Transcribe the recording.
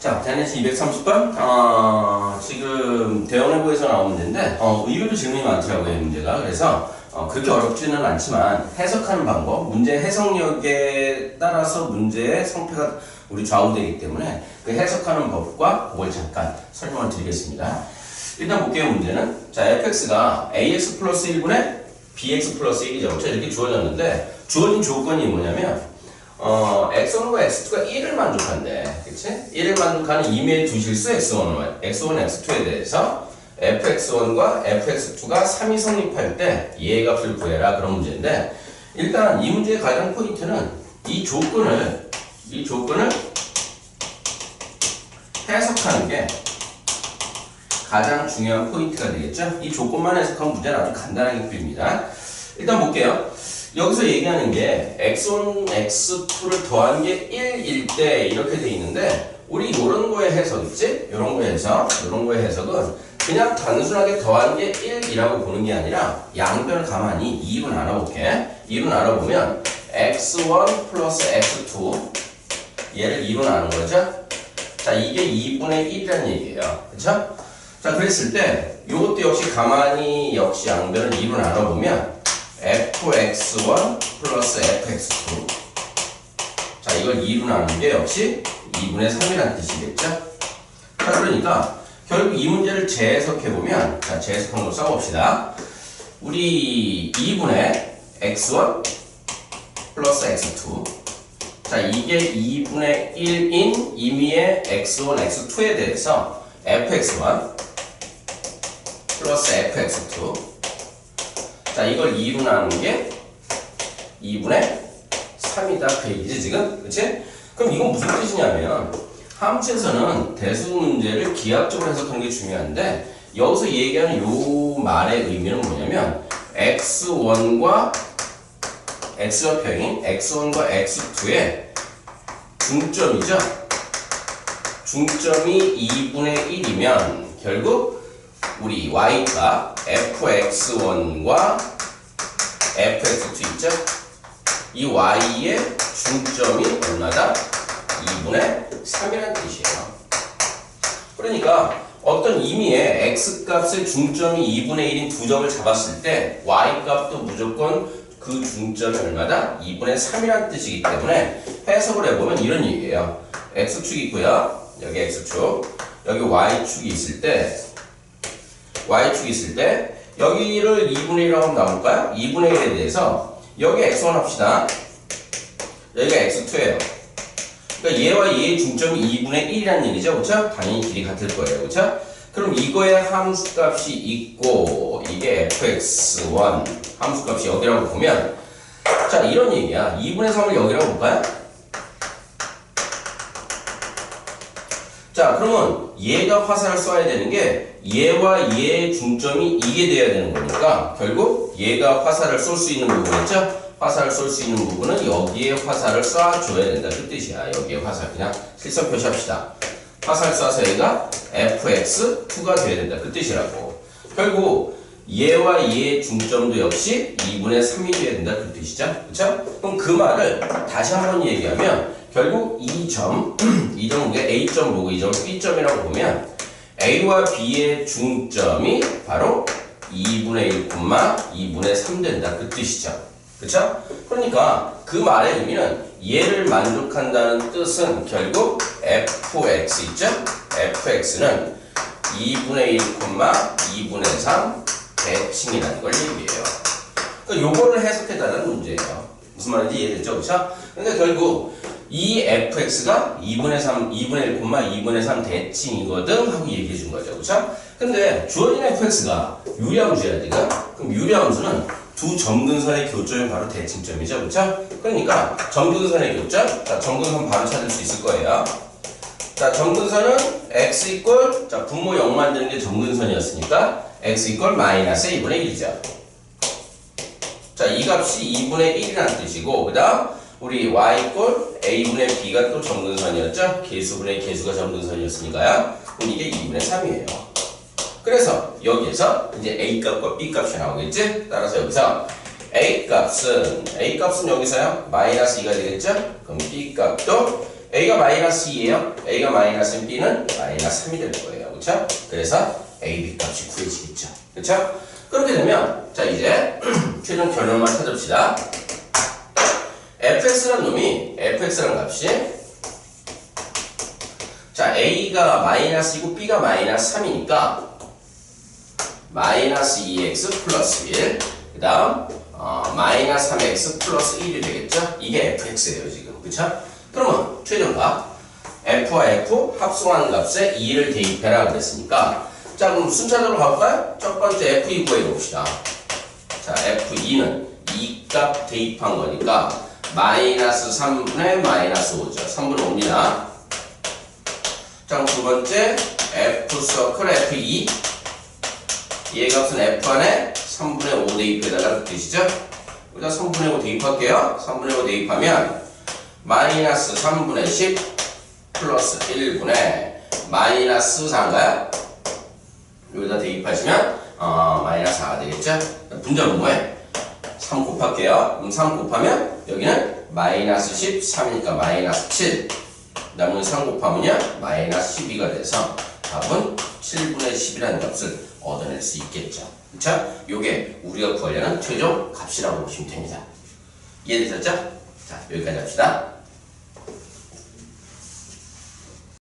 자, 자네스 230번. 어, 지금 대원해부에서 나온 문제인데, 어, 의외로 질문이 많더라고요, 이 문제가. 그래서, 어, 그렇게 어렵지는 않지만, 해석하는 방법, 문제 해석력에 따라서 문제의 성패가 우리 좌우되기 때문에, 그 해석하는 법과 그걸 잠깐 설명을 드리겠습니다. 일단 볼게요, 문제는. 자, fx가 ax 플러스 1분의 bx 플러스 1이죠. 그렇죠? 이렇게 주어졌는데, 주어진 조건이 뭐냐면, 어, x1과 x2가 1을 만족한대. 그치? 1을 만족하는 임의의 두 실수 x1, x1, x2에 대해서 fx1과 fx2가 3이 성립할 때 얘의 값을 구해라. 그런 문제인데, 일단 이 문제의 가장 포인트는 이 조건을, 이 조건을 해석하는 게 가장 중요한 포인트가 되겠죠? 이 조건만 해석하면 문제는 아주 간단하게 풀립니다. 일단 볼게요. 여기서 얘기하는 게 x1, x2를 더한 게 1일 때 이렇게 돼 있는데 우리 이런 거의 해석 있지? 이런 거의 해석, 이런 거의 해석은 그냥 단순하게 더한 게 1이라고 보는 게 아니라 양변을 가만히 2로 나눠볼게. 2로 나눠보면 x1 플러스 x2 얘를 2로 나눈 거죠? 자, 이게 2분의 1이라는 얘기예요. 그쵸? 자, 그랬을 때 이것도 역시 가만히 역시 양변을 2로 나눠보면 fx1 플러스 fx2 자 이걸 2로 나누는 게 역시 2분의 3이라는 뜻이겠죠? 자 그러니까 결국 이 문제를 재해석해보면 자 재해석한 걸 써봅시다. 우리 2분의 x1 플러스 x2 자 이게 2분의 1인 임의의 x1, x2에 대해서 fx1 플러스 fx2 자, 이걸 2로 나누는 게 2분의 3이다. 그 얘기지, 지금? 그치? 그럼 이건 무슨 뜻이냐면, 함수에서는 대수 문제를 기하학적으로 해석하는 게 중요한데, 여기서 얘기하는 요 말의 의미는 뭐냐면, x1과 x좌표인 x1과 x2의 중점이죠? 중점이 2분의 1이면, 결국 우리 y가 fx1과 fx2 있죠? 이 y의 중점이 얼마다? 2분의 3이라는 뜻이에요. 그러니까 어떤 임의의 x값의 중점이 2분의 1인 두 점을 잡았을 때 y값도 무조건 그 중점이 얼마다? 2분의 3이라는 뜻이기 때문에 해석을 해보면 이런 얘기예요. x축이 있고요. 여기 x축, 여기 y축이 있을 때 y축이 있을 때 여기를 2분의 1이라고 한번 나올까요? 2분의 1에 대해서 여기 x1 합시다. 여기가 x2예요. 그러니까 얘와 얘의 중점이 2분의 1이라는 얘기죠. 그렇죠? 당연히 길이 같을 거예요. 그렇죠? 그럼 이거의 함수값이 있고 이게 fx1 함수값이 여기라고 보면 자 이런 얘기야. 2분의 3을 여기라고 볼까요? 자 그러면 얘가 화살을 쏴야 되는 게 얘와 얘의 중점이 이게 돼야 되는 거니까 결국 얘가 화살을 쏠 수 있는 부분이죠? 화살을 쏠 수 있는 부분은 여기에 화살을 쏴줘야 된다. 그 뜻이야. 여기에 화살. 그냥 실선 표시합시다. 화살 쏴서 얘가 fx2가 돼야 된다. 그 뜻이라고. 결국 얘와 얘의 중점도 역시 2분의 3이 돼야 된다 그 뜻이죠 그쵸? 그럼 그 말을 다시 한 번 얘기하면 결국 이 점, 이 점은 A점 보고 이 점을 B점이라고 보면 A와 B의 중점이 바로 2분의 1, 2분의 3 된다. 그 뜻이죠. 그쵸? 그러니까 그 말의 의미는 얘를 만족한다는 뜻은 결국 fx 있죠? fx는 2분의 1, 2분의 3 대칭이라는 걸 얘기해요. 그러니까 요거를 해석해달라는 문제예요. 무슨 말인지 이해됐죠? 그쵸? 그러니까 결국 이 fx가 2분의 3, 2분의 1, 2분의 3 대칭이거든 하고 얘기해 준 거죠. 그쵸? 근데 주어진 fx가 유리함수야, 지금. 그럼 유리함수는 두 점근선의 교점이 바로 대칭점이죠. 그쵸? 그러니까 점근선의 교점, 자, 점근선 바로 찾을 수 있을 거예요. 자, 점근선은 x 이꼴, 자, 분모 0 만드는 게 점근선이었으니까 x 이꼴 마이너스 2분의 1이죠. 자, 이 값이 2분의 1이라는 뜻이고, 그 다음, 우리 y꼴 a분의 b가 또 점근선이었죠? 개수분의 개수가 점근선이었으니까요. 그럼 이게 2분의 3이에요. 그래서 여기에서 이제 a 값과 b 값이 나오겠지? 따라서 여기서 a 값은 a 값은 여기서요 마이너스 2가 되겠죠? 그럼 b 값도 a가 마이너스 2예요. a가 마이너스 b는 마이너스 3이 될 거예요. 그렇죠? 그래서 a, b 값이 구해지겠죠. 그렇죠? 그렇게 되면 자 이제 최종 결론만 찾읍시다. fx란 놈이 fx란 값이 자 a가 마이너스이고 b가 마이너스 3이니까 마이너스 2x 플러스 1 그 다음 어, 마이너스 3x 플러스 1이 되겠죠? 이게 fx예요 지금 그쵸? 그러면 최종값 f와 f 합성하는 값에 2를 대입해라 그랬으니까 자 그럼 순차적으로 가볼까요? 첫 번째 f2 구해봅시다 자 f2는 2값 대입한 거니까 마이너스 3분의 마이너스 5죠 3분의 5입니다 자 그럼 두 번째 f 서클 f2 얘 값은 f 안에 3분의 5 대입해달라는 뜻이죠? 여기다 3분의 5 대입할게요. 3분의 5 대입하면 마이너스 3분의 10 플러스 1분의 마이너스 4인가요? 여기다 대입하시면 어, 마이너스 4가 되겠죠? 분자 분모에 3 곱할게요. 그럼 3 곱하면 여기는 마이너스 10, 3이니까 마이너스 7 남은 3 곱하면요 마이너스 12가 돼서 답은 7분의 10이라는 값을 얻어낼 수 있겠죠. 그쵸? 요게 우리가 구하려는 최종 값이라고 보시면 됩니다. 이해되셨죠? 자, 여기까지 합시다.